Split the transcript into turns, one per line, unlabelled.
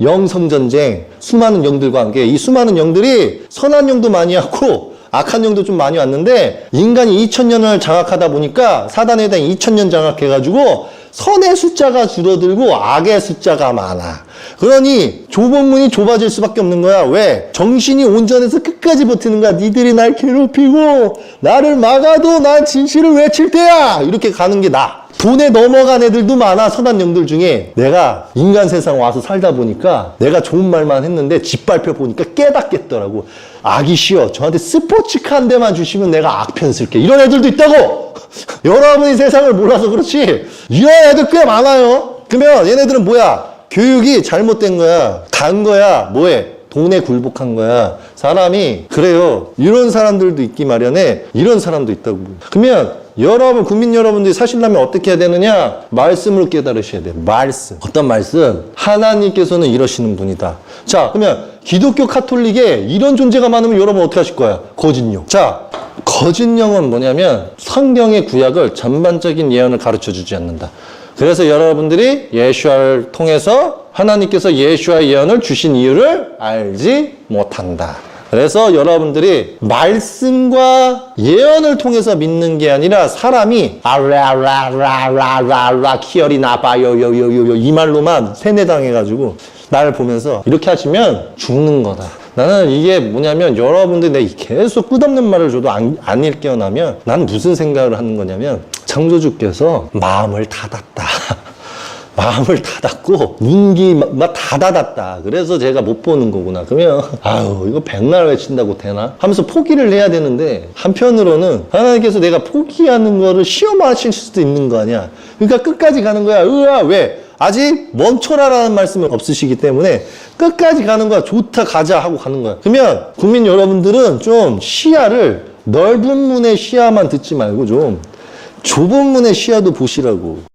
영성전쟁, 수많은 영들과 함께 이 수많은 영들이 선한 영도 많이 왔고 악한 영도 좀 많이 왔는데 인간이 2000년을 장악하다 보니까 사단에 대한 2000년 장악해가지고 선의 숫자가 줄어들고 악의 숫자가 많아. 그러니 좁은 문이 좁아질 수밖에 없는 거야. 왜? 정신이 온전해서 끝까지 버티는 거야. 니들이 날 괴롭히고 나를 막아도 난 진실을 외칠 때야. 이렇게 가는 게 나. 돈에 넘어간 애들도 많아 선한 영들 중에. 내가 인간 세상 와서 살다 보니까 내가 좋은 말만 했는데 짓밟혀 보니까 깨닫겠더라고. 악이 쉬워. 저한테 스포츠카 한 대만 주시면 내가 악편 쓸게. 이런 애들도 있다고! 여러분이 세상을 몰라서 그렇지. 이런 애들 꽤 많아요. 그러면 얘네들은 뭐야? 교육이 잘못된 거야. 간 거야. 뭐해? 돈에 굴복한 거야. 사람이 그래요. 이런 사람들도 있기 마련에 이런 사람도 있다고. 그러면 여러분 국민 여러분들이 사실라면 어떻게 해야 되느냐? 말씀으로 깨달으셔야 돼요. 말씀. 어떤 말씀? 하나님께서는 이러시는 분이다. 자, 그러면 기독교 카톨릭에 이런 존재가 많으면 여러분 어떻게 하실 거야? 거짓령. 자, 거짓령은 뭐냐면 성경의 구약을 전반적인 예언을 가르쳐 주지 않는다. 그래서 여러분들이 예수아를 통해서 하나님께서 예수아의 예언을 주신 이유를 알지 못한다. 그래서 여러분들이 말씀과 예언을 통해서 믿는 게 아니라 사람이 아라라라라라라 키열이 나빠요 요요요요 이 말로만 세뇌당해가지고 나를 보면서 이렇게 하시면 죽는 거다. 나는 이게 뭐냐면 여러분들이 내 계속 끝없는 말을 줘도 안, 안 일깨어나면 난 무슨 생각을 하는 거냐면 창조주께서 마음을 닫았다. 마음을 닫았고 문기 막 다 닫았다. 그래서 제가 못 보는 거구나. 그러면 아유 이거 백날 외친다고 되나? 하면서 포기를 해야 되는데 한편으로는 하나님께서 내가 포기하는 거를 시험하실 수도 있는 거 아니야. 그러니까 끝까지 가는 거야. 으아 왜? 아직 멈춰라라는 말씀은 없으시기 때문에 끝까지 가는 거야. 좋다 가자 하고 가는 거야. 그러면 국민 여러분들은 좀 시야를 넓은 문의 시야만 듣지 말고 좀 좁은 문의 시야도 보시라고.